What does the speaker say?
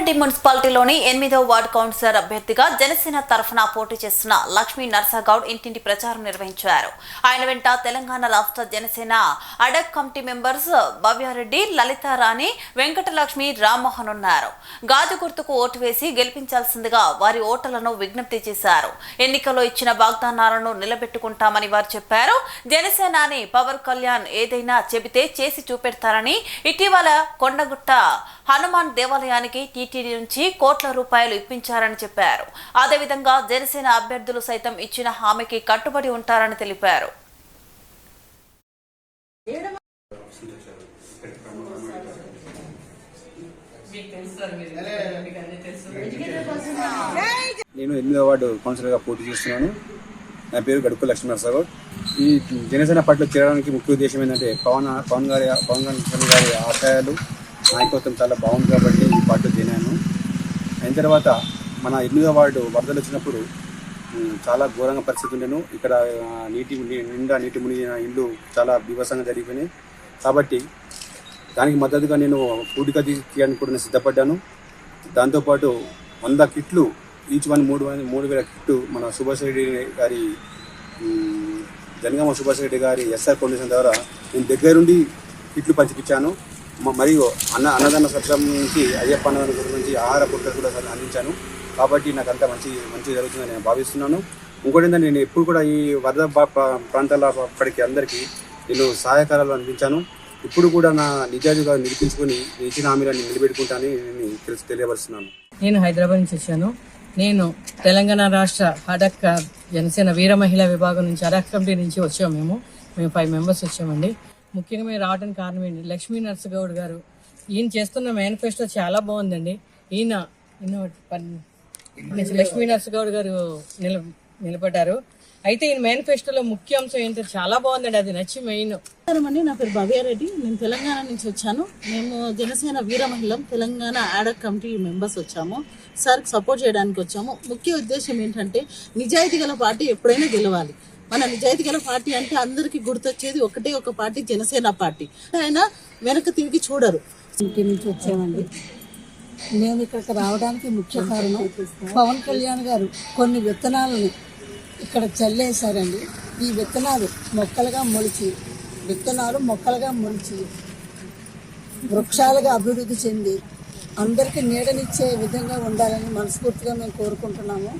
రంగారెడ్డి మున్సిపాలిటీలోని ఎనిమిదో ward councillor అభ్యర్థిగా జనసేన తరఫున పోటీ చేస్తున్న లక్ష్మీ నర్సాగౌడ్ ఇంటింటి ప్రచారం నిర్వహించారు. ఆయన వెంట తెలంగాణ రాష్ట్ర Janasena ad hoc committee members Bhavya Reddy Lalitha Rani Venkatalakshmi Rammohan ఉన్నారు. గాజు గుర్తుకు ఓటు వేసి గెలిపించాల్సిందిగా వారి ఓటర్లను విజ్ఞప్తి చేశారు. ఎన్నికల్లో ఇచ్చిన వాగ్దానాలను నిలబెట్టుకుంటామని వారు చెప్పారు. జనసేనాని పవర్ కళ్యాణ్ ఏదైనా చెబితే చేసి చూపెడతారని ఇటీవల కొండగుట్ట హనుమాన్ దేవాలయానికి టీటీడీ నుంచి కోట్ల రూపాయలు ఇప్పించారని చెప్పారు. అదేవిధంగా జనసేన అభ్యర్థులు సైతం ఇచ్చిన హామీకి కట్టుబడి ఉంటారని తెలిపారు. నేను ఎనిమిదో వార్డు కౌన్సిలర్గా పోటీ చేస్తున్నాను. నా పేరు గడుపు లక్ష్మీ ఈ జనసేన పార్టీలో చేరడానికి ముఖ్య ఉద్దేశం ఏంటంటే పవన్ పవన్ గారి పవన్ కళ్యాణ్ గారి ఆశయాలు నాయకత్వం చాలా బాగుంది కాబట్టి ఈ పార్టీలో తినాను అయిన తర్వాత మన ఎనిమిదో వార్డు వరదలు వచ్చినప్పుడు చాలా ఘోరంగా పరిస్థితి ఉండేను. ఇక్కడ నీటి నిండా నీటి మునిగిన ఇల్లు చాలా బీభత్సంగా జరిగిపోయినాయి. కాబట్టి దానికి మద్దతుగా నేను పూడిక తీయడానికి కూడా నేను సిద్ధపడ్డాను. దాంతోపాటు వంద కిట్లు ఈచ్ వన్ మూడు వంద మూడు వేల కిట్లు మన సుభాష్ రెడ్డి గారి జనగామ సుభాష్ రెడ్డి గారి ఎస్ఆర్ ఫౌండేషన్ ద్వారా నేను దగ్గరుండి కిట్లు పంచిపించాను మరియు అన్న అన్నదాన సత్రం నుంచి అయ్యప్ప అన్నదాన సత్రం నుంచి ఆహార పుట్టలు కూడా సరే అందించాను. కాబట్టి నాకు అంతా మంచి మంచి జరుగుతుందని నేను భావిస్తున్నాను. ఇంకోటి ఏంటంటే నేను ఎప్పుడు కూడా ఈ వరద ప్రాంతాల అప్పటికి అందరికీ నేను సహాయకారాలు అందించాను. ఇప్పుడు కూడా నా నిజాజుగా నిరూపించుకొని ఇచ్చిన హామీలను నిలబెట్టుకుంటానని నేను తెలిసి తెలియపరుస్తున్నాను. నేను హైదరాబాద్ నుంచి వచ్చాను. నేను తెలంగాణ రాష్ట్ర హడక్క జనసేన వీర మహిళా విభాగం నుంచి హడక్ కమిటీ నుంచి వచ్చాము మేము. మేము ఫైవ్ మెంబర్స్ వచ్చామండి. ముఖ్యంగా మేము రావడానికి కారణం ఏంటి? లక్ష్మీ నరసగౌడ్ గారు ఈయన చేస్తున్న మేనిఫెస్టో చాలా బాగుందండి. ఈయన లక్ష్మీ నరసగౌడ్ గారు నిల నిలబడ్డారు. అయితే ఈయన మేనిఫెస్టోలో ముఖ్య అంశం ఏంటో చాలా బాగుందండి. అది నచ్చి మెయిన్. అండి నా పేరు భవ్యారెడ్డి నేను తెలంగాణ నుంచి వచ్చాను. మేము జనసేన వీర మహిళం Telangana ad hoc committee members వచ్చాము. సార్కి సపోర్ట్ చేయడానికి వచ్చాము. ముఖ్య ఉద్దేశం ఏంటంటే నిజాయితీ గల పార్టీ ఎప్పుడైనా గెలవాలి. మన నిజాయితీ గల పార్టీ అంటే అందరికీ గుర్తొచ్చేది ఒకటే ఒక పార్టీ జనసేన పార్టీ. ఆయన వెనక తిరిగి చూడరు. ఇంటి నుంచి వచ్చామండి. మేము ఇక్కడికి రావడానికి ముఖ్య కారణం పవన్ కళ్యాణ్ గారు కొన్ని విత్తనాలని ఇక్కడ చల్లేశారండి. ఈ విత్తనాలు మొక్కలుగా మొలిచి విత్తనాలు మొక్కలుగా మొలిచి వృక్షాలుగా అభివృద్ధి చెంది అందరికీ నీడనిచ్చే విధంగా ఉండాలని మనస్ఫూర్తిగా మేము కోరుకుంటున్నాము.